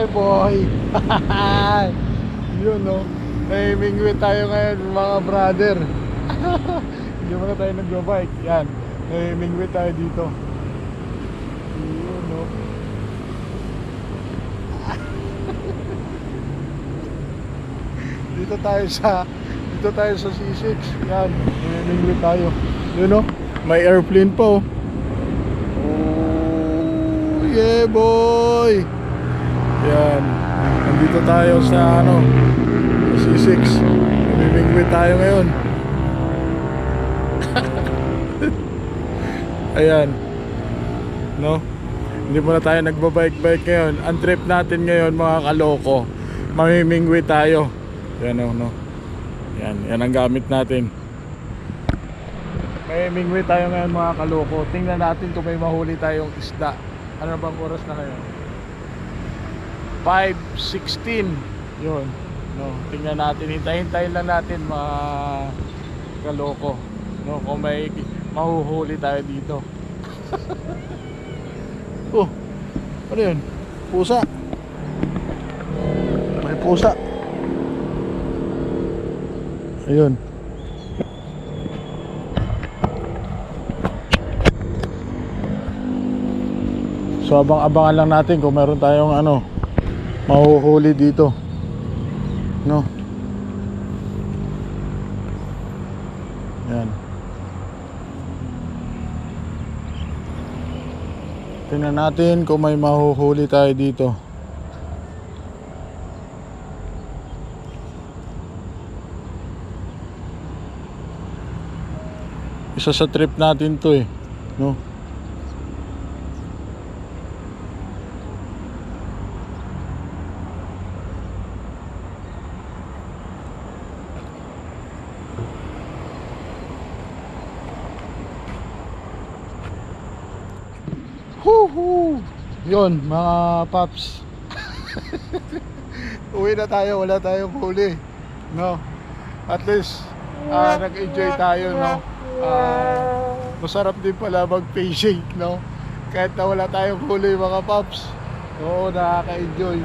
yeah boy. Yun no. Namimingwit tayo ngayon mga brother. Hindi mo na tayo nag-bike. Yan. Namimingwit tayo dito. Yun no. dito tayo sa dito tayo sa C6 yan namimingwit tayo yun no may airplane pa oh Oh, yeah boy yan. Nandito tayo sa ano sa C6 namimingwit tayo ngayon. Ayan. No? Hindi muna tayo nagbabike-bike ngayon. Ang trip natin ngayon mga kaloko mamimingwi tayo. Yan o no? Yan. Yan ang gamit natin. Mamimingwi tayo ngayon mga kaloko. Tingnan natin kung may mahuli tayong isda. Ano bang oras na ngayon 5.16 yun no tingnan natin hintay-hintayin lang natin mga kaloko no kung may mahuhuli tayo dito Oh, ano yun? Pusa. May pusa. Ayun. So abang-abangan lang natin kung meron tayong ano mahuhuli dito. No. Yan. Tingnan natin kung may mahuhuli tayo dito. Isa sa trip natin to eh. No? Huhu! Yun, mga paps. Uwi na tayo, wala tayong huli. No? At least, ah, nag-enjoy tayo, no? Ah, masarap din pala mag-fishing, no? Kahit na wala tayong huli, mga paps. Oo, nakaka-enjoy.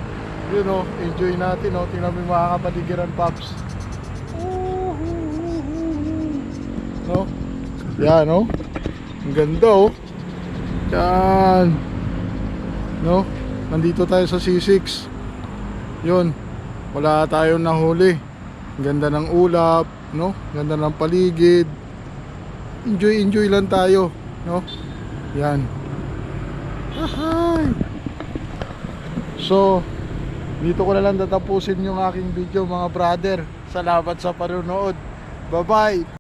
Yun, no? Enjoy natin, no? Tingnan mo yung mga kapaligiran, paps. No? Yan, no? Ang ganda, oh. Yan. No? Nandito tayo sa C6. Yun. Wala tayong nahuli. Ganda ng ulap, no? Ganda ng paligid. Enjoy, enjoy lang tayo, no? Yan. Ahay. So, dito ko na lang tatapusin yung aking video mga brother. Salamat sa panonood. Bye-bye.